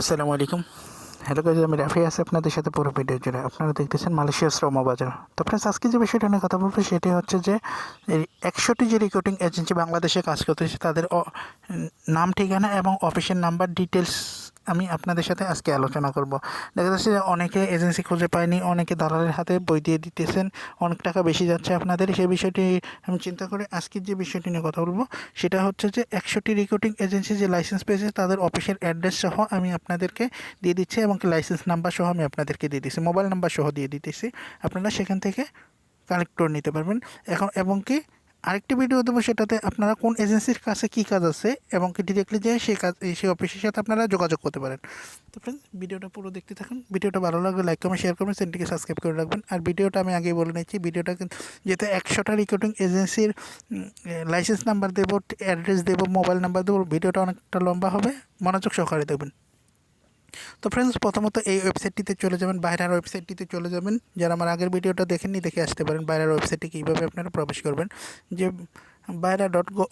আসসালামু আলাইকুম। Hello guys আমি রাফি আছি আপনাদের সাথে পুরো ভিডিও জুড়ে আপনারা দেখতেছেন মালয়েশিয়া শ্রম বাজার। তো ফ্রেন্ডস আজকে যে বিষয়টা নিয়ে কথা বলব সেটি হচ্ছে যে একশোটি যে রিক্রুটিং এজেন্সি বাংলাদেশে কাজ করতেছে, তাদের নাম ঠিকানা এবং অফিসের নাম্বার ডিটেলস আমি আপনাদের সাথে আজকে আলোচনা করব। দেখা যাচ্ছে যে অনেকে এজেন্সি খুঁজে পায়নি, অনেকে দালালের হাতে বই দিয়ে দিতেছেন, অনেক টাকা বেশি যাচ্ছে আপনাদের। সেই বিষয়টি আমি চিন্তা করে আজকের যে বিষয়টি নিয়ে কথা বলব, সেটা হচ্ছে যে একশোটি রিক্রুটিং এজেন্সি যে লাইসেন্স পেয়েছে, তাদের অফিসের অ্যাড্রেস সহ আমি আপনাদেরকে দিয়ে দিচ্ছি এবং লাইসেন্স নাম্বার সহ আমি আপনাদেরকে দিয়ে দিচ্ছি মোবাইল নাম্বার সহ দিয়ে দিতেছি। আপনারা সেখান থেকে কালেক্ট করে নিতে পারবেন। এখন এবং কি আরেকটি ভিডিও দেবো সেটাতে আপনারা কোন এজেন্সির কাছে কী কাজ আছে এবং কি ডিরেক্টলি যেয়ে সেই কাজ সেই অফিসের সাথে আপনারা যোগাযোগ করতে পারেন। তো ফ্রেন্ডস ভিডিওটা পুরো দেখতে থাকুন। ভিডিওটা ভালো লাগলে লাইক কমেন্ট শেয়ার করবেন চ্যানেলটিকে সাবস্ক্রাইব করে রাখবেন। আর ভিডিওটা আমি আগেই বলে নিচ্ছি ভিডিওটা কিন্তু যেহেতু একশোটা রিক্রুটিং এজেন্সির লাইসেন্স নাম্বার দেবো অ্যাড্রেস দেবো মোবাইল নাম্বার দেবো ভিডিওটা অনেকটা লম্বা হবে। মনোযোগ সহকারে দেখবেন। তো ফ্রেন্ডস প্রথমত এই ওয়েবসাইটটিতে চলে যাবেন, বাইরের ওয়েবসাইটটিতে চলে যাবেন। যারা আমার আগের ভিডিওটা দেখেননি, দেখে আসতে পারেন বাইরের ওয়েবসাইটে কীভাবে আপনারা প্রবেশ করবেন। যে BAIRA dot go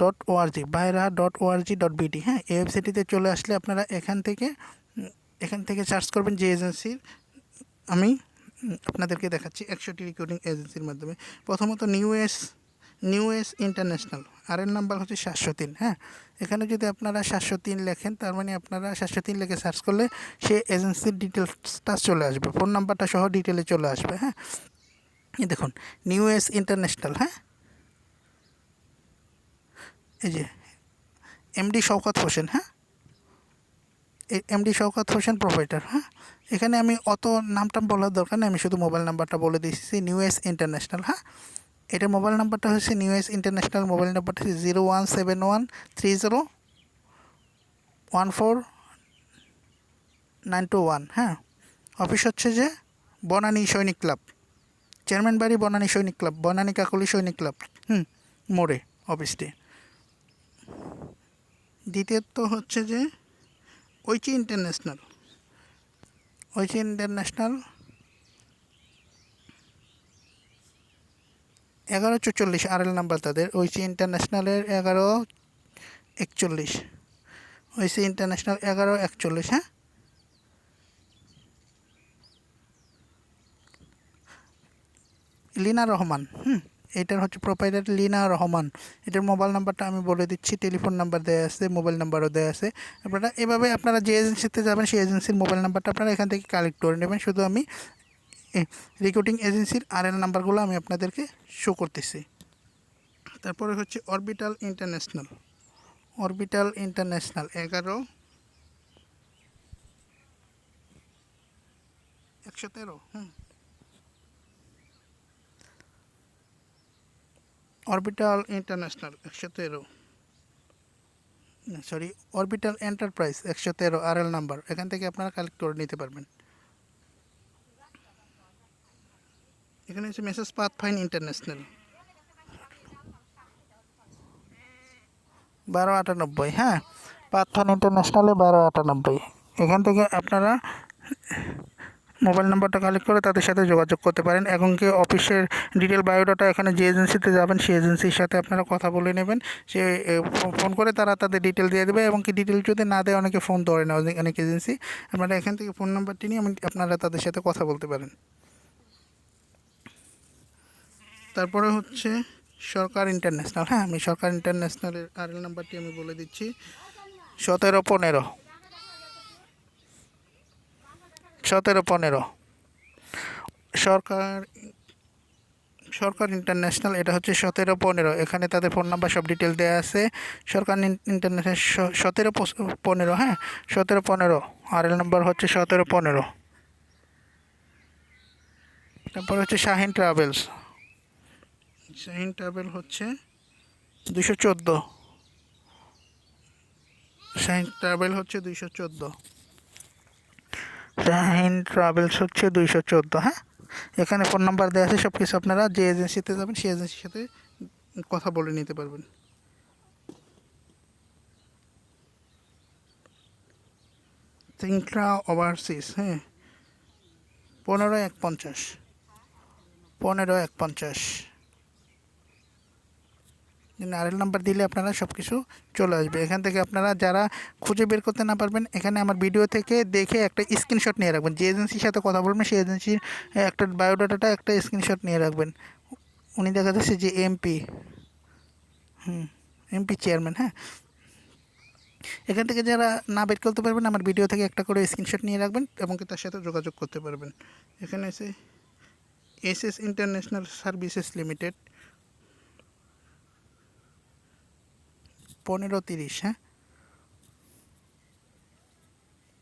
dot ORG BAIRA dot ORG dot BD হ্যাঁ? এই ওয়েবসাইটটিতে চলে আসলে আপনারা এখান থেকে এখান থেকে সার্চ করবেন যে এজেন্সির আমি, আপনাদেরকে দেখাচ্ছি, একশোটি রিক্রুটিং এজেন্সির মাধ্যমে। প্রথমত new S new S international আর এর নাম্বার হচ্ছে সাতশো তিন হ্যাঁ? এখানে যদি আপনারা সাতশো তিন লেখেন, তার মানে আপনারা সাতশো তিন লেখে সার্চ করলে সে এজেন্সির ডিটেলসটা চলে আসবে ফোন নাম্বারটা সহ ডিটেলে চলে আসবে হ্যাঁ? দেখুন নিউ এস ইন্টারন্যাশনাল হ্যাঁ? এই যে এমডি শওকত হোসেন হ্যাঁ? এমডি শওকত হোসেন প্রোভাইডার হ্যাঁ? এখানে আমি অত নামটাম বলার দরকার নেই, আমি শুধু মোবাইল নাম্বারটা বলে দিয়েছি নিউ এস ইন্টারন্যাশনাল হ্যাঁ? এটার মোবাইল নাম্বারটা হচ্ছে নিউ এস ইন্টারন্যাশনাল মোবাইল নাম্বারটা হচ্ছে zero one seven one three zero one four nine two one হ্যাঁ? অফিস হচ্ছে যে বনানী সৈনিক ক্লাব। চেয়ারম্যান বাড়ি বনানী সৈনিক ক্লাব, বনানী কাকলি সৈনিক ক্লাব, হুম, মোড়ে অফিসটি দ্বিতীয়ত হচ্ছে যে ঐচি ইন্টারন্যাশনাল ঐচি ইন্টারন্যাশনাল এগারো চুচল্লিশ আর এল নাম্বার তাদের। ঐচি ইন্টারন্যাশনালের এগারো একচল্লিশ। ঐচি ইন্টারন্যাশনাল এগারো একচল্লিশ হ্যাঁ? লিনা রহমান, হুম, এটার হচ্ছে প্রোপাইটার লিনা রহমান। এটার মোবাইল নাম্বারটা আমি বলে দিচ্ছি টেলিফোন নাম্বার দেওয়া আছে মোবাইল নাম্বারও দেওয়া আছে। আপনারা এভাবে আপনারা যে এজেন্সিতে যাবেন, সেই এজেন্সির মোবাইল নাম্বারটা আপনারা এখান থেকে কালেক্ট করে নেবেন। শুধু আমি রিক্রুটিং এজেন্সির আর এল নাম্বারগুলো আমি আপনাদেরকে শো করতেছি। তারপরে হচ্ছে অরবিটাল ইন্টারন্যাশনাল অরবিটাল ইন্টারন্যাশনাল এগারো। একশো তেরো, হুম। অরবিটাল ইন্টারন্যাশনাল একশো তেরো। সরি অরবিটাল এন্টারপ্রাইজ একশো তেরো আর এল নাম্বার এখান থেকে আপনারা কালেক্ট করে নিতে পারবেন। এখানে হচ্ছে মেসেজ পাথ ফাইন ইন্টারন্যাশনাল বারো আটানব্বই হ্যাঁ। পাথ ফাইন ইন্টারন্যাশনালে বারো আটানব্বই। এখান থেকে আপনারা মোবাইল নাম্বারটা কালেক্ট করে তাদের সাথে যোগাযোগ করতে পারেন এবং কি অফিসের ডিটেল বায়োডাটা এখানে যে এজেন্সিতে যাবেন, সেই এজেন্সির সাথে আপনারা কথা বলে নেবেন। সে ফোন করে তারা তাদের ডিটেল দিয়ে দেবে এবং কি ডিটেল যদি না দেয় অনেকে ফোন ধরে না অনেক- এজেন্সি। আপনারা এখান থেকে ফোন নাম্বারটি নিয়ে আপনারা তাদের সাথে কথা বলতে পারেন। তারপরে হচ্ছে সরকার ইন্টারন্যাশনাল। হ্যাঁ আমি সরকার ইন্টারন্যাশনালের আর এল নাম্বারটি আমি বলে দিচ্ছি। সতেরো, পনেরো। সতেরো, পনেরো। সরকার সরকার ইন্টারন্যাশনাল, এটা হচ্ছে সতেরো, পনেরো। এখানে তাদের ফোন নাম্বার, সব ডিটেল দেওয়া আছে। সরকার ইন্টারন্যাশনাল সতেরো পনেরো হ্যাঁ? সতেরো, পনেরো। আর এল নাম্বার হচ্ছে সতেরো, পনেরো। তারপর হচ্ছে শাহিন ট্রাভেলস। শাহিন ট্রাভেল হচ্ছে দুশো চোদ্দ। শাহিন ট্রাভেল হচ্ছে দুইশো চোদ্দ। শাহিন ট্রাভেলস হচ্ছে দুইশো চোদ্দ হ্যাঁ? এখানে ফোন নাম্বার দেওয়া আছে সব কিছু আপনারা যে এজেন্সিতে যাবেন সেই এজেন্সির সাথে কথা বলে নিতে পারবেন। তিনটা ওভারসিস হ্যাঁ? পনেরো এক পঞ্চাশ। পনেরো এক পঞ্চাশ। আরএল নাম্বার দিলে আপনারা সব কিছু চলে আসবে। এখান থেকে আপনারা যারা খুঁজে বের করতে না পারবেন, এখানে আমার ভিডিও থেকে দেখে একটা স্ক্রিনশট নিয়ে রাখবেন। যে এজেন্সির সাথে কথা বলবেন, সেই এজেন্সির একটা বায়োডাটাটা একটা স্ক্রিনশট নিয়ে রাখবেন। উনি দেখা যাচ্ছে যে এমপি হুম এমপি চেয়ারম্যান হ্যাঁ। এখান থেকে যারা না বের করতে পারবেন, আমার ভিডিও থেকে একটা করে স্ক্রিনশট নিয়ে রাখবেন এবং তার সাথে যোগাযোগ করতে পারবেন। এখানে এসে S S international services limited পনেরো তিরিশ হ্যাঁ?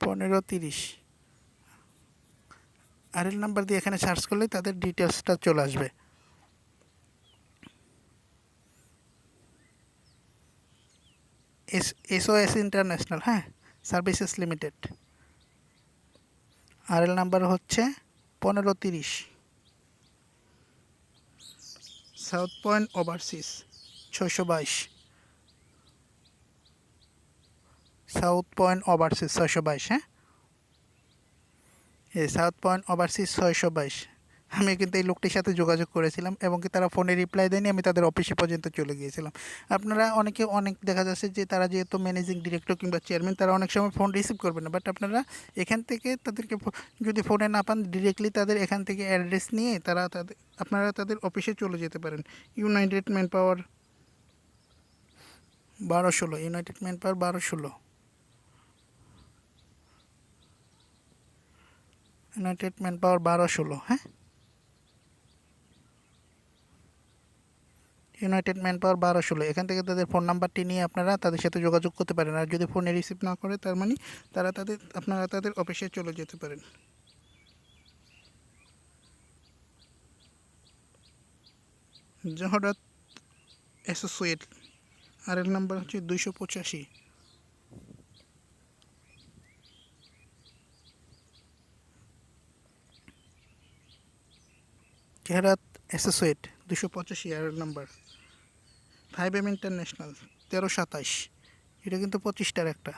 পনেরো তিরিশ। আরএল নাম্বার দিয়ে এখানে সার্চ করলে তাদের ডিটেলসটা চলে আসবে। এস এসওএস ইন্টারন্যাশনাল হ্যাঁ? সার্ভিসেস লিমিটেড আরএল নাম্বার হচ্ছে পনেরো তিরিশ। সাউথ পয়েন্ট ওভারসিস ছয়শো বাইশ। সাউথ পয়েন্ট ওভারসিস ছয়শো বাইশ হ্যাঁ? এই সাউথ পয়েন্ট ওভারসিস ছয়শো বাইশ। আমি কিন্তু এই লোকটির সাথে যোগাযোগ করেছিলাম এবং কি তারা ফোনে রিপ্লাই দেয়নি, আমি তাদের অফিসে পর্যন্ত চলে গিয়েছিলাম। আপনারা অনেকে, অনেক দেখা যাচ্ছে যে তারা যেহেতু ম্যানেজিং ডিরেক্টর কিংবা চেয়ারম্যান, তারা অনেক সময় ফোন রিসিভ করবে না। বাট আপনারা এখান থেকে তাদেরকে যদি ফোনে না পান, ডিরেক্টলি তাদের এখান থেকে অ্যাড্রেস নিয়ে তারা তাদের, আপনারা তাদের অফিসে চলে যেতে পারেন। ইউনাইটেড ম্যান পাওয়ার বারো ষোলো, ইউনাইটেড ম্যান পাওয়ার বারো ষোলো। ইউনাইটেড ম্যান পাওয়ার বারো ষোলো হ্যাঁ? ইউনাইটেড ম্যান পাওয়ার বারো ষোলো। এখান থেকে তাদের ফোন নাম্বারটি নিয়ে আপনারা তাদের সাথে যোগাযোগ করতে পারেন। আর যদি ফোনে রিসিভ না করে, তার মানে তারা তাদের, আপনারা তাদের অফিসে চলে যেতে পারেন। জহরত অ্যাসোসিয়েট আর এর নাম্বার হচ্ছে দুইশো পঁচাশি। চেহারাত অ্যাসোসিয়েট, দুশো পঁচাশি আর নাম্বার। ফাইভ এম ইন্টারন্যাশনাল, তেরো সাতাইশ। এটা কিন্তু পঁচিশটার একটা।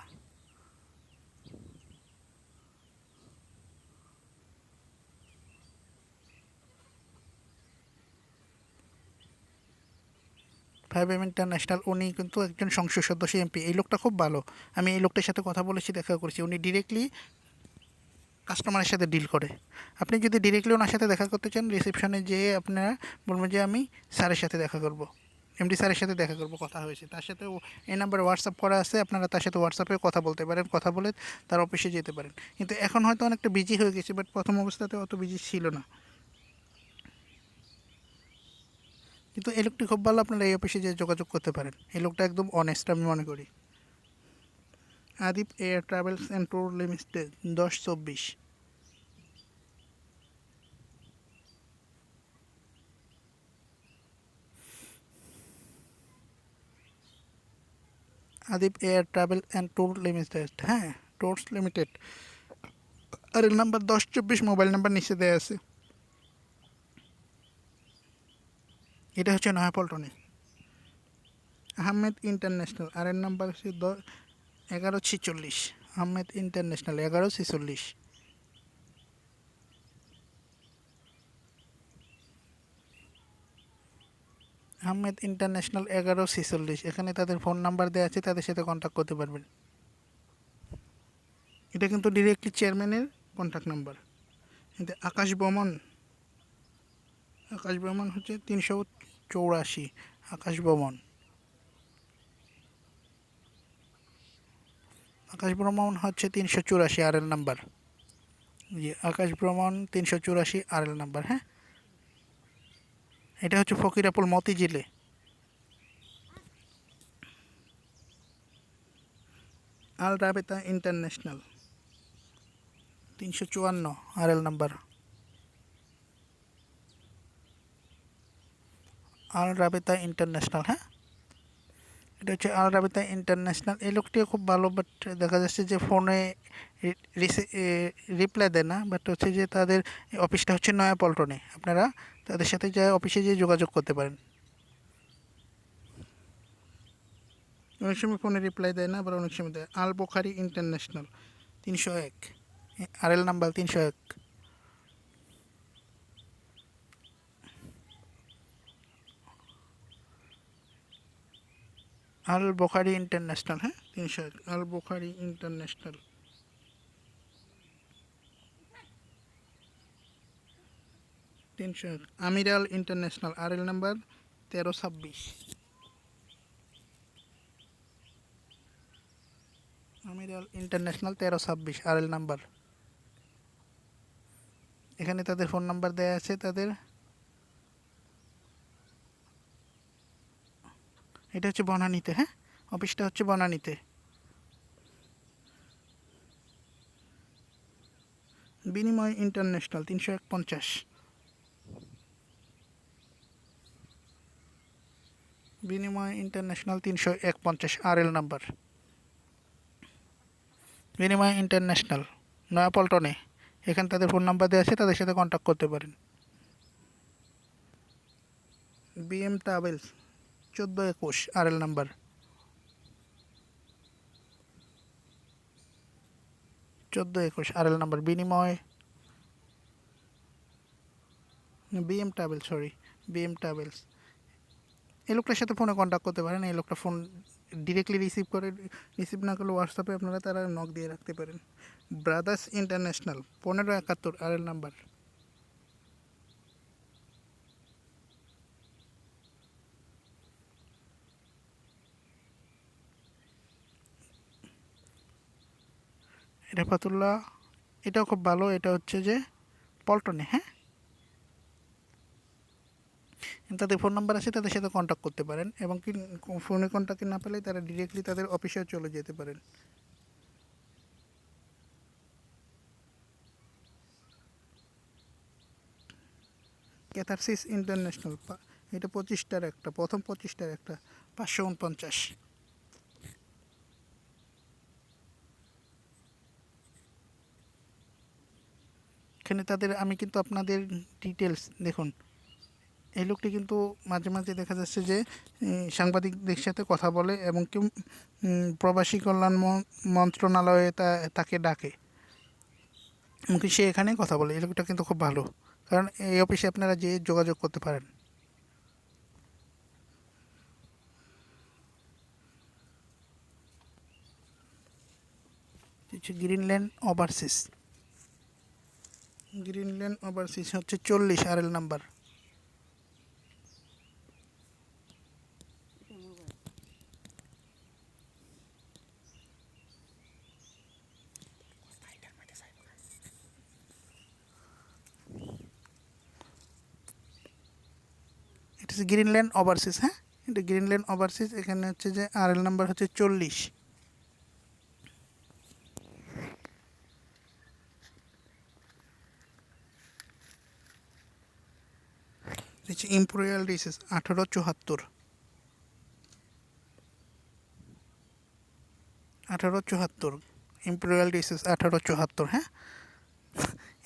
ফাইভ এম ইন্টারন্যাশনাল, উনি কিন্তু একজন সংসদ সদস্য, এমপি। এই লোকটা খুব ভালো। আমি এই লোকটার সাথে কথা বলেছি, দেখা করেছি। উনি ডিরেক্টলি কাস্টমারের সাথে ডিল করে। আপনি যদি ডিরেক্টলি ওনার সাথে দেখা করতে চান রিসেপশনে যেয়ে আপনারা বলবেন যে, আমি স্যারের সাথে দেখা করব। এমডি স্যারের সাথে দেখা করব, কথা হয়েছে। তার সাথে এই নাম্বারে হোয়াটসঅ্যাপ করা আছে, আপনারা তার সাথে হোয়াটসঅ্যাপে কথা বলতে পারেন, কথা বলে তার অফিসে যেতে পারেন। কিন্তু এখন হয়তো অনেকটা বিজি হয়ে গেছে বাট প্রথম অবস্থাতে অত বিজি ছিল না। কিন্তু এই লোকটি খুব ভালো আপনারা এই অফিসে যেয়ে যোগাযোগ করতে পারেন। এই লোকটা একদম অনেস্ট আমি মনে করি। Adip air travels and tour limited দশ চব্বিশ Adip air travel and tour limited হ্যাঁ ট্যুরস লিমিটেড। আর এর নাম্বার দশ চব্বিশ মোবাইল নাম্বার নিচে দেওয়া আছে। এটা হচ্ছে নয়াপল্টনে। আহমেদ ইন্টারন্যাশনাল, আর এর নাম্বার হচ্ছে দ এগারো ছিচল্লিশ, আহমেদ ইন্টারন্যাশনাল, এগারো ছিচল্লিশ। আহমেদ ইন্টারন্যাশনাল, এগারো ছেচল্লিশ। এখানে তাদের ফোন নাম্বার দেওয়া আছে, তাদের সাথে কন্ট্যাক্ট করতে পারবেন। এটা কিন্তু ডিরেক্টলি চেয়ারম্যানের কন্ট্যাক্ট নাম্বার কিন্তু আকাশ বমন আকাশ বমন হচ্ছে তিনশো চৌরাশি, আকাশ বমন। আকাশ ভ্রমণ হচ্ছে তিনশো চুরাশি আর এল নাম্বার। জি, আকাশ ভ্রমণ তিনশো চুরাশি আর এল নাম্বার হ্যাঁ? এটা হচ্ছে ফকিরাপুল মতিঝিলে। আল রাবেতা ইন্টারন্যাশনাল। তিনশো চুয়ান্ন আর L number. Al Rabeta international হ্যাঁ? এটা হচ্ছে আল রাবেতা ইন্টারন্যাশনাল। এই লোকটিও খুব ভালো বাট দেখা যাচ্ছে যে ফোনে রিপ্লাই দেয় না। বাট হচ্ছে যে তাদের অফিসটা হচ্ছে নয়া পল্টনে। আপনারা তাদের সাথে যা অফিসে যেয়ে যোগাযোগ করতে পারেন। অনেক সময় ফোনে রিপ্লাই দেয় না, আবার অনেক সময় দেয়। আল বোখারি ইন্টারন্যাশনাল, তিনশো এক। আর এল নাম্বার তিনশো এক। আল বোখারি ইন্টারন্যাশনাল হ্যাঁ? তিনশো এক। আল বোখারি ইন্টারন্যাশনাল। তিনশো এক। আমিরাল ইন্টারন্যাশনাল আর এল নাম্বার তেরো ছাব্বিশ। আমিরাল ইন্টারন্যাশনাল তেরো ছাব্বিশ আর এল নাম্বার। এখানে তাদের ফোন নাম্বার দেওয়া আছে তাদের। এটা হচ্ছে বনানীতে হ্যাঁ? অফিসটা হচ্ছে বনানীতে। বিনিময় ইন্টারন্যাশনাল, তিনশো এক পঞ্চাশ বিনিময় ইন্টারন্যাশনাল, তিনশো এক পঞ্চাশ আর এল নাম্বার। বিনিময় ইন্টারন্যাশনাল, নয়াপল্টনে। এখানে তাদের ফোন নাম্বার দেওয়া আছে, তাদের সাথে কন্ট্যাক্ট করতে পারেন। BM travels. চোদ্দ একুশ আর এল নাম্বার চোদ্দ একুশ আর এল নাম্বার বিনিময়। BM travel sorry BM travels এই লোকটার সাথে ফোনে কন্ট্যাক্ট করতে পারেন, এই লোকটা ফোন ডিরেক্টলি রিসিভ করে রিসিভ না করলে হোয়াটসঅ্যাপে আপনারা তারা নক দিয়ে রাখতে পারেন। ব্রাদার্স ইন্টারন্যাশনাল পনেরো একাত্তর আর এল নাম্বার রেফাতুল্লাহ এটাও খুব ভালো, এটা হচ্ছে যে পল্টনে হ্যাঁ? তাদের ফোন নাম্বার আছে, তাদের সাথে কন্ট্যাক্ট করতে পারেন এবং কি ফোনে কন্ট্যাক্ট না পেলে তারা ডিরেক্টলি তাদের অফিসেও চলে যেতে পারেন। ক্যাথারসিস ইন্টারন্যাশনাল এটা পঁচিশটার একটা, প্রথম পঁচিশটার একটা, পাঁচশো উনপঞ্চাশ। এখানে তাদের আমি কিন্তু আপনাদের ডিটেলস দেখুন। এই লোকটি কিন্তু মাঝে মাঝে দেখা যাচ্ছে যে সাংবাদিকদের সাথে কথা বলে এবং কি উম, প্রবাসী কল্যাণ মন্ত্রণালয়ে তা তাকে ডাকে। এমনকি সে এখানে কথা বলে। এই লোকটা কিন্তু খুব ভালো। কারণ এই অফিসে আপনারা যে যোগাযোগ করতে পারেন। গ্রিনল্যান্ড ওভারসিস গ্রিনল্যান্ড ওভারসিস হচ্ছে চল্লিশ আর এল নাম্বার। এটা হচ্ছে গ্রিনল্যান্ড ওভারসিস হ্যাঁ? এটা গ্রিনল্যান্ড ওভারসিস এখানে হচ্ছে যে আর এল নাম্বার হচ্ছে চল্লিশ। হচ্ছে ইম্পোরিয়াল ডিসেস আঠারো চুয়াত্তর আঠারো চুয়াত্তর ইম্পোরিয়াল ডিসেস আঠারো চুয়াত্তর হ্যাঁ?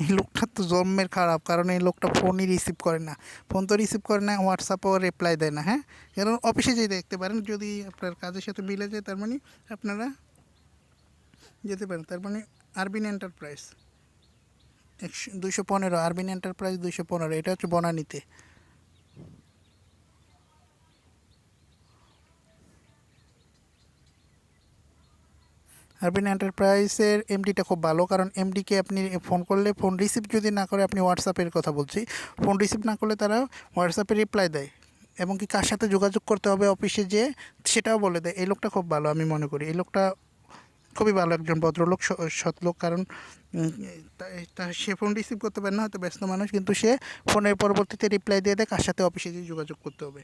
এই লোকটা তো জন্মের খারাপ, কারণ এই লোকটা ফোনই রিসিভ করে না। ফোন তো রিসিভ করে না হোয়াটসঅ্যাপও রিপ্লাই দেয় না হ্যাঁ? কারণ অফিসে যেয়ে দেখতে পারেন, যদি আপনার কাজের সাথে মিলে যায়, তার মানে আপনারা যেতে পারেন, তার মানে আরবিন এন্টারপ্রাইজ একশো দুশো পনেরো আরবিন এন্টারপ্রাইজ দুশো পনেরো, এটা হচ্ছে বনানীতে। আরবিন এন্টারপ্রাইজের এমডিটা খুব ভালো, কারণ এমডিকে আপনি ফোন করলে, ফোন রিসিভ যদি না করে, আপনি হোয়াটসঅ্যাপের কথা বলছি। ফোন রিসিভ না করলে তারা হোয়াটসঅ্যাপে রিপ্লাই দেয়। এবং কি কার সাথে যোগাযোগ করতে হবে অফিসে যে, সেটাও বলে দেয়। এই লোকটা খুব ভালো, আমি মনে করি। এই লোকটা খুবই ভালো একজন ভদ্রলোক সৎ লোক, কারণ সে ফোন রিসিভ করতে পারে না, হয়তো ব্যস্ত মানুষ, কিন্তু সে ফোনের পরবর্তীতে রিপ্লাই দিয়ে দেয়, কার সাথে অফিসে গিয়ে যোগাযোগ করতে হবে।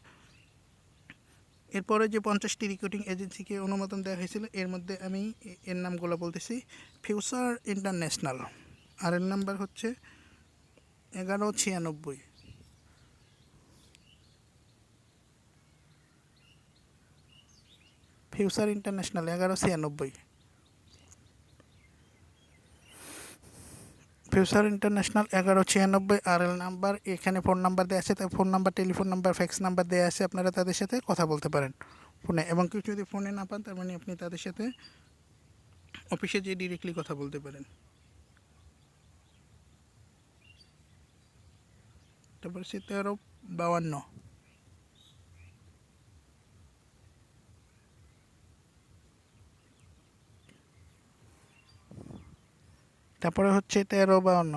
এরপরে যে পঞ্চাশটি রিক্রুটিং এজেন্সিকে অনুমোদন দেওয়া হয়েছিল, এর মধ্যে আমি এর নামগুলো বলতেছি। ফিউচার ইন্টারন্যাশনাল আর এর নাম্বার হচ্ছে এগারো ছিয়ানব্বই। ফিউচার ইন্টারন্যাশনাল এগারো ছিয়ানব্বই। ফিউচার ইন্টারন্যাশনাল এগারো ছিয়ানব্বই আর এল নাম্বার এখানে ফোন নাম্বার দেওয়া আছে, তাই phone number telephone number fax number দেওয়া আছে, আপনারা তাদের সাথে কথা বলতে পারেন ফোনে এবং কেউ যদি ফোনে না পান, তার মানে আপনি তাদের সাথে অফিসে যেয়ে ডিরেক্টলি কথা বলতে পারেন। তারপর সে তেরো বাউান্ন তারপরে হচ্ছে তেরো বাউন্ন।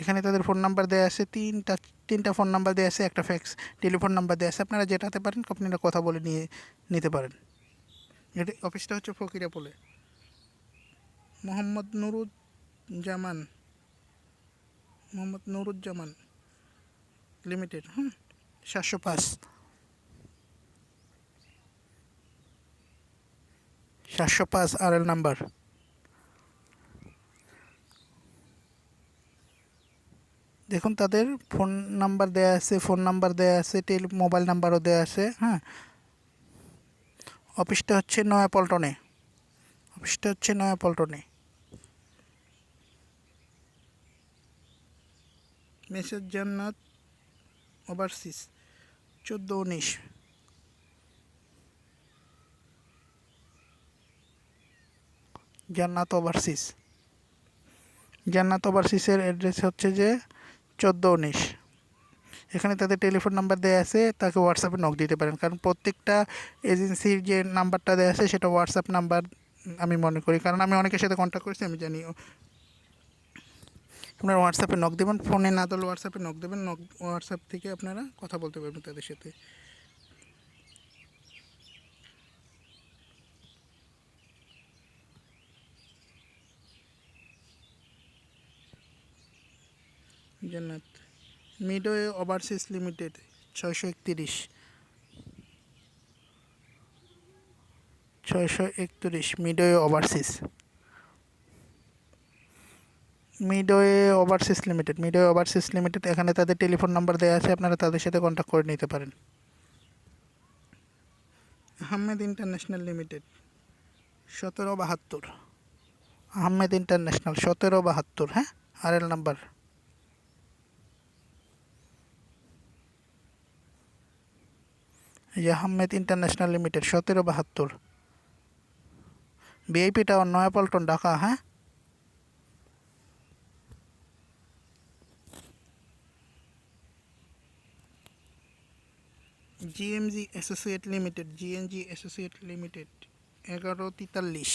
এখানে তাদের ফোন নাম্বার দেওয়া আছে, তিনটা তিনটা ফোন নাম্বার দেওয়া আছে, একটা ফ্যাক্স টেলিফোন নাম্বার দেওয়া আছে। আপনারা যেটাতে পারেন, আপনারা কথা বলে নিয়ে, নিতে পারেন। এটা অফিসটা হচ্ছে ফকিরাপুলে। মোহাম্মদ নুরুজ্জামান মোহাম্মদ নুরুজ্জামান লিমিটেড হুম, সাতশো পাঁচ। সাতশো পাঁচ আর এল নাম্বার দেখুন তাদের ফোন নাম্বার দেওয়া আছে, ফোন নাম্বার দেওয়া আছে, টেল, মোবাইল নাম্বারও দেওয়া আছে হ্যাঁ। অফিসটা হচ্ছে নয়া পল্টনে অফিসটা হচ্ছে নয়া পল্টনে মেসেজ জান্নাত ওভারসিস চোদ্দ উনিশ জান্নাত ওভারসিস। জান্নাত ওভারসিসের অ্যাড্রেস হচ্ছে যে চোদ্দ উনিশ। এখানে তাদের টেলিফোন নাম্বার দেওয়া আছে, তাকে হোয়াটসঅ্যাপে নক দিতে পারেন। কারণ প্রত্যেকটা এজেন্সির যে নাম্বারটা দেওয়া আছে, সেটা হোয়াটসঅ্যাপ নাম্বার আমি মনে করি। কারণ আমি অনেকের সাথে কন্ট্যাক্ট করেছি, আমি জানি আপনারা হোয়াটসঅ্যাপে নক দেবেন ফোনে না দিলে হোয়াটসঅ্যাপে নক দেবেন নক হোয়াটসঅ্যাপ থেকে আপনারা কথা বলতে পারবেন তাদের সাথে। জান্নাত। মিডওয়ে ওভারসিস লিমিটেড, ছয়শো একতিরিশ। ছয়শো একত্রিশ, midway overseas midway overseas limited, midway overseas limited, এখানে তাদের টেলিফোন নাম্বার দেওয়া আছে, আপনারা তাদের সাথে কন্ট্যাক্ট করে নিতে পারেন। আহমেদ ইন্টারন্যাশনাল লিমিটেড, সতেরো বাহাত্তর। আহমেদ ইন্টারন্যাশনাল, সতেরো বাহাত্তর হ্যাঁ? আর এল নাম্বার এই যে আহমেদ ইন্টারন্যাশনাল লিমিটেড, সতেরো বাহাত্তর। বিআইপি টাওয়ার নয়াপল্টন ঢাকা হ্যাঁ? GMG associate limited, GNG associate limited, এগারো তেতাল্লিশ।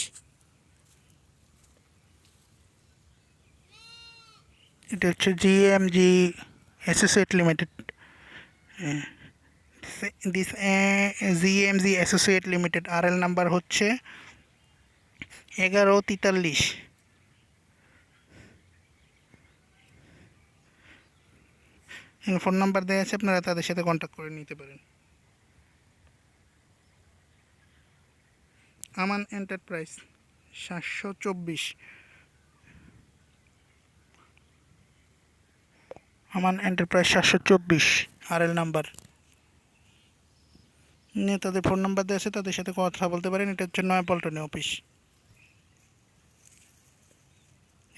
এটা হচ্ছে GMG associate limited. This GMG associate limited R L number হচ্ছে এগারো তেতাল্লিশ। ফোন নাম্বার দেওয়া আছে, আপনারা তাদের সাথে কন্ট্যাক্ট করে নিতে পারেন। আমান এন্টারপ্রাইজ সাতশো চব্বিশ। আমান এন্টারপ্রাইজ সাতশো চব্বিশ আর এল নাম্বার তাদের ফোন নাম্বার দেওয়া আছে তাদের সাথে কথা বলতে পারেন। এটা হচ্ছে নয়া পল্টনে office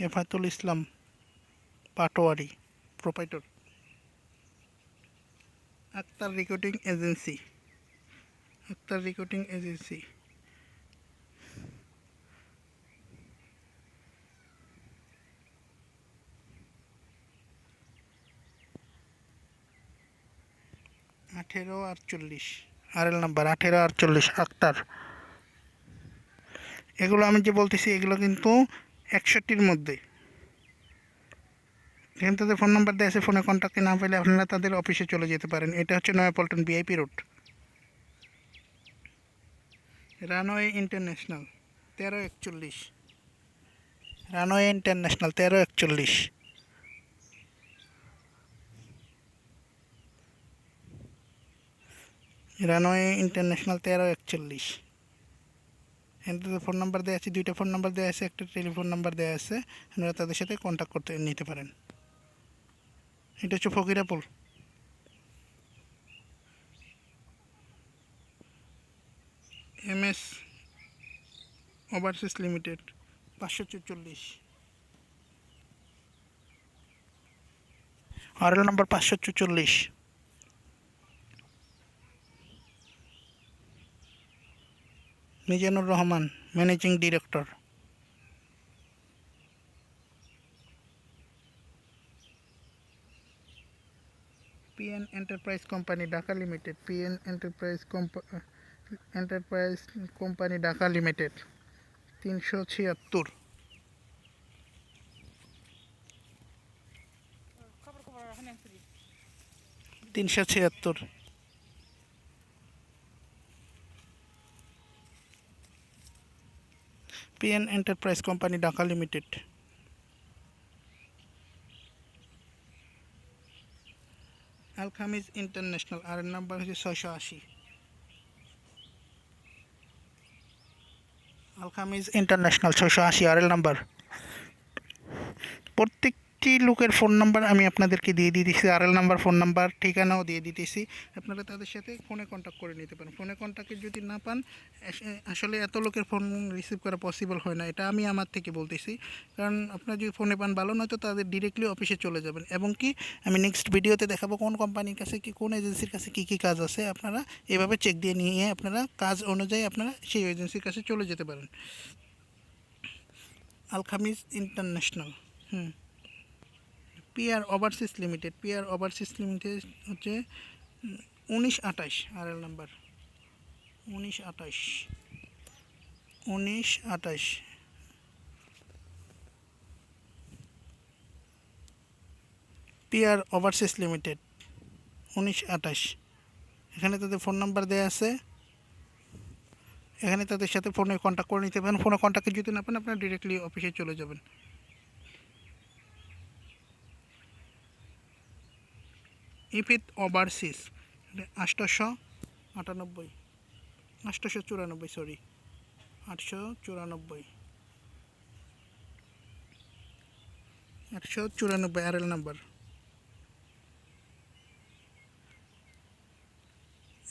Efatul Islam, Patwari proprietor Akhtar recruiting agency Akhtar recruiting agency আঠেরো আটচল্লিশ। আর এল নাম্বার আঠেরো আটচল্লিশ আক্তার। এগুলো আমি যে বলতেছি, এগুলো কিন্তু একষট্টির মধ্যে। এখানে তাদের ফোন নাম্বার দেওয়া আছে, ফোনে কন্ট্যাক্টে না পেলে আপনারা তাদের অফিসে চলে যেতে পারেন। এটা হচ্ছে Nayapaltan VIP road runway international তেরো একচল্লিশ। রানওয়ে ইন্টারন্যাশনাল তেরো একচল্লিশ। রানওয়ে ইন্টারন্যাশনাল তেরো একচল্লিশ। এখানে ফোন নাম্বার দেওয়া আছে, দুইটা ফোন নাম্বার দেওয়া আছে, একটা টেলিফোন নাম্বার দেওয়া আছে। আপনারা তাদের সাথে কন্ট্যাক্ট করতে নিতে পারেন। এটা হচ্ছে Fakirapool M S overseas limited পাঁচশো চুচল্লিশ আর নম্বর পাঁচশো চুচল্লিশ Mizanur Rahman, managing director. PN enterprise company Dhaka limited, PN enterprise enterprise company Dhaka limited, তিনশো ছিয়াত্তর। তিনশো ছিয়াত্তর। PN enterprise company Dhaka limited. Alkhamiz international, R number হচ্ছে ছয়শো আশি। আলখামিজ ইন্টারন্যাশনাল, ছয়শো আশি, আর এল নাম্বার। প্রত্যেকটি লোকের ফোন নাম্বার আমি আপনাদেরকে দিয়ে দিতেছি। R L number phone number ঠিকানাও দিয়ে দিতেছি। আপনারা তাদের সাথে ফোনে কন্ট্যাক্ট করে নিতে পারেন। ফোনে কন্ট্যাক্টে যদি না পান আসলে এত লোকের ফোন রিসিভ করা পসিবল হয় না। এটা আমি আমার থেকে বলতেছি। কারণ আপনারা যদি ফোনে পান ভালো, নয়তো তাদের ডিরেক্টলি অফিসে চলে যাবেন। এবং কি, আমি নেক্সট ভিডিওতে দেখাবো কোন কোম্পানির কাছে কি, কোন এজেন্সির কাছে কি কি কাজ আছে। আপনারা এভাবে চেক দিয়ে নিয়ে আপনারা কাজ অনুযায়ী আপনারা সেই এজেন্সির কাছে চলে যেতে পারেন। আলখামিজ ইন্টারন্যাশনাল হুম। PR overseas limited. PR overseas limited হচ্ছে উনিশ আঠাশ আর এল নাম্বার। উনিশ আঠাশ। উনিশ আঠাশ। পিআর ওভারসিস লিমিটেড, উনিশ আঠাশ। এখানে তাদের ফোন নাম্বার দেওয়া আছে। এখানে তাদের সাথে ফোনে কন্ট্যাক্ট করে নিতে পারেন। ফোনে কন্ট্যাক্টে যদি না পান, আপনারা ডিরেক্টলি অফিসে চলে যাবেন। ইফিত ওভারসিস আষ্টশো আটানব্বই আষ্টশো চুরানব্বই সরি আটশো চুরানব্বই আটশো চুরানব্বই আর এল নাম্বার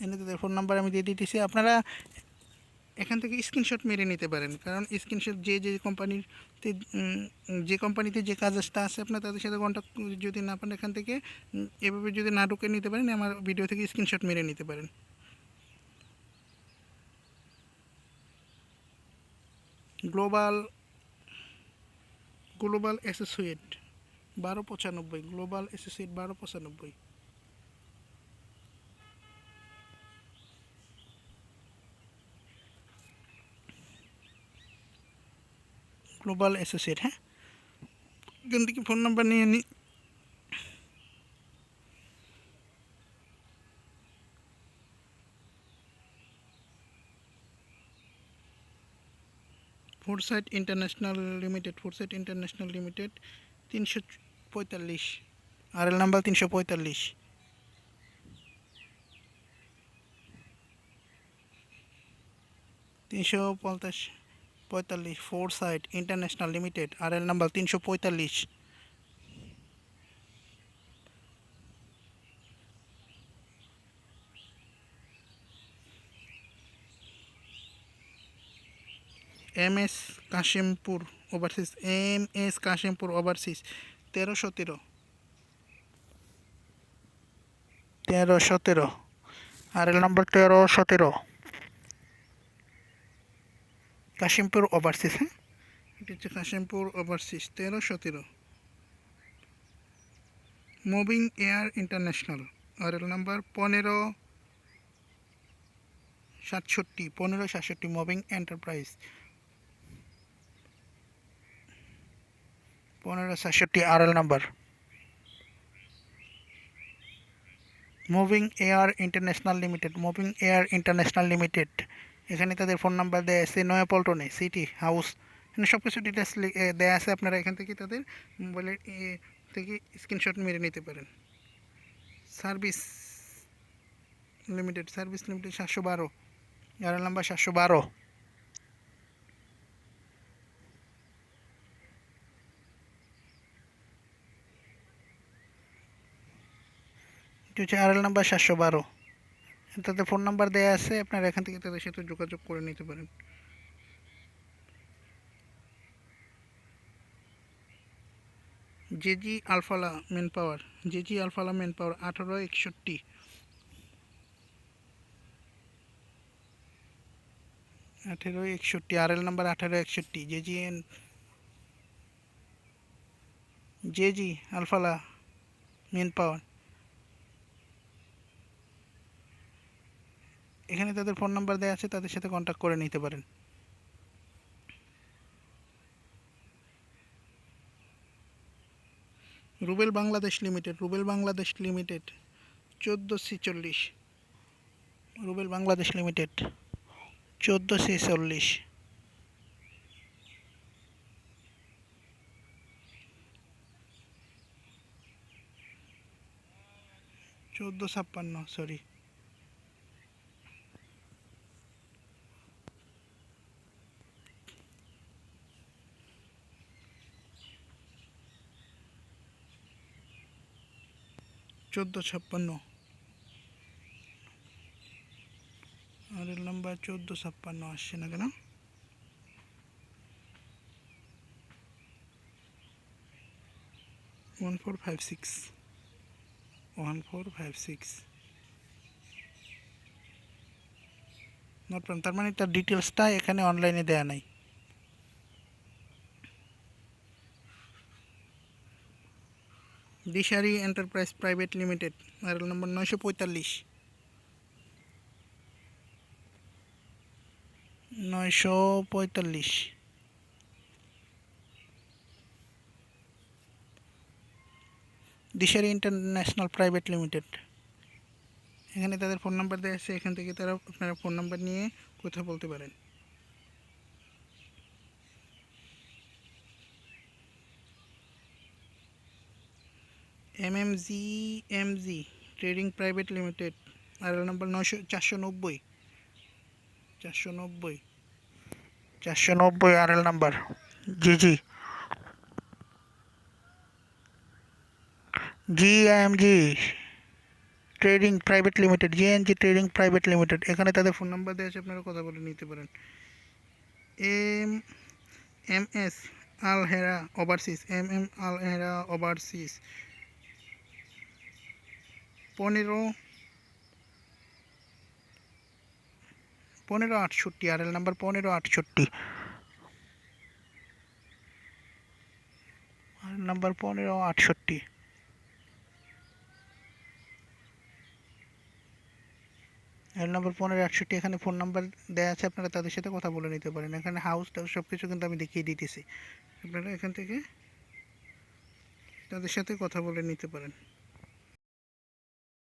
এনে ফোন নাম্বার আমি দিয়ে দিতেছি। আপনারা এখান থেকে স্ক্রিনশট মেরে নিতে পারেন। কারণ স্ক্রিনশট যে যে কোম্পানিতে যে কোম্পানিতে যে কাজটা আছে আপনার, তাদের সাথে কন্ট্যাক্ট যদি না পান এখান থেকে, এভাবে যদি না ঢুকে নিতে পারেন, আমার ভিডিও থেকে স্ক্রিনশট মেরে নিতে পারেন। গ্লোবাল গ্লোবাল অ্যাসোসিয়েট বারো পঁচানব্বই গ্লোবাল অ্যাসোসিয়েট বারো পঁচানব্বই। গ্লোবাল অ্যাসোসিয়েট হ্যাঁ এখান থেকে ফোন নাম্বার নিয়ে নিই foresight international limited foresight international limited তিনশো পঁয়তাল্লিশ আর এল নাম্বার তিনশো পঁয়তাল্লিশ তিনশো পঞ্চাশ পঁয়তাল্লিশ foresight international limited R L number তিনশো পঁয়তাল্লিশ। M S Kashimpur overseas M S Kashimpur overseas তেরো। সতেরো তেরো। সতেরো আর এল নাম্বার তেরো। সতেরো কাশিমপুর ওভারসিজ হ্যাঁ? এটা হচ্ছে কাশিমপুর ওভারসিজ তেরো সতেরো। Moving air international R L number পনেরো সাতষট্টি পনেরো সাতষট্টি মুভিং এন্টারপ্রাইজ পনেরো সাতষট্টি R L number moving air international limited moving air international limited এখানে তাদের ফোন নাম্বার দেয়া আছে, নয়া পল্টনে সিটি হাউস এখানে সব কিছু ডিটেলস দেওয়া আছে। আপনারা এখান থেকে তাদের মোবাইলের থেকে স্ক্রিনশট মেরে নিতে পারেন। সার্ভিস লিমিটেড সার্ভিস লিমিটেড সাতশো বারো। আর নাম্বার সাতশো বারো। এটা হচ্ছে আর নাম্বার সাতশো বারো। তাদের ফোন নাম্বার দেওয়া আছে, আপনারা এখান থেকে তাদের সাথে যোগাযোগ করে নিতে পারেন। JG Alfala manpower JG Alfala manpower আঠারো একষট্টি। আঠেরো একষট্টি আর এল নাম্বার আঠারো একষট্টি, JG N JG Alfala manpower এখানে তাদের ফোন নাম্বার দেওয়া আছে, তাদের সাথে কন্ট্যাক্ট করে নিতে পারেন। রুবেল বাংলাদেশ লিমিটেড রুবেল বাংলাদেশ লিমিটেড চোদ্দ ছিচল্লিশ। রুবেল বাংলাদেশ লিমিটেড চোদ্দ ছেচল্লিশ। চোদ্দ ছাপ্পান্ন সরি চোদ্দ ছাপ্পান্ন আর নাম্বার চোদ্দ ছাপ্পান্ন আসছে না কেন one four five six one four five six not problem তার মানে তার ডিটেলসটা এখানে অনলাইনে দেয়া নাই Dishari enterprise private limited model number নয়শো পঁয়তাল্লিশ। নয়শো পঁয়তাল্লিশ। Dishari international private limited. এখানে তাদের ফোন নাম্বার দেওয়া আছে, এখান থেকে তারা আপনারা ফোন নাম্বার নিয়ে কথা বলতে পারেন। M M G M G trading private limited R নম্বর নশো চারশো নব্বই। চারশো নব্বই। চারশো নব্বই R L number G G G M G trading private limited GNG trading private limited এখানে তাদের ফোন নাম্বার দেওয়া আছে, আপনারা কথা বলে নিতে পারেন। M M S Al Hera overseas M M Al Hera overseas পনেরো পনেরো আটষট্টি, আর এল নাম্বার পনেরো আটষট্টি। আর নাম্বার পনেরো আটষট্টি। এল নাম্বার পনেরো আটষট্টি, এখানে ফোন নাম্বার দেওয়া আছে, আপনারা তাদের সাথে কথা বলে নিতে পারেন। এখানে হাউস টাউস সব কিছু কিন্তু আমি দেখিয়ে দিতেছি। আপনারা এখান থেকে তাদের সাথে কথা বলে নিতে পারেন।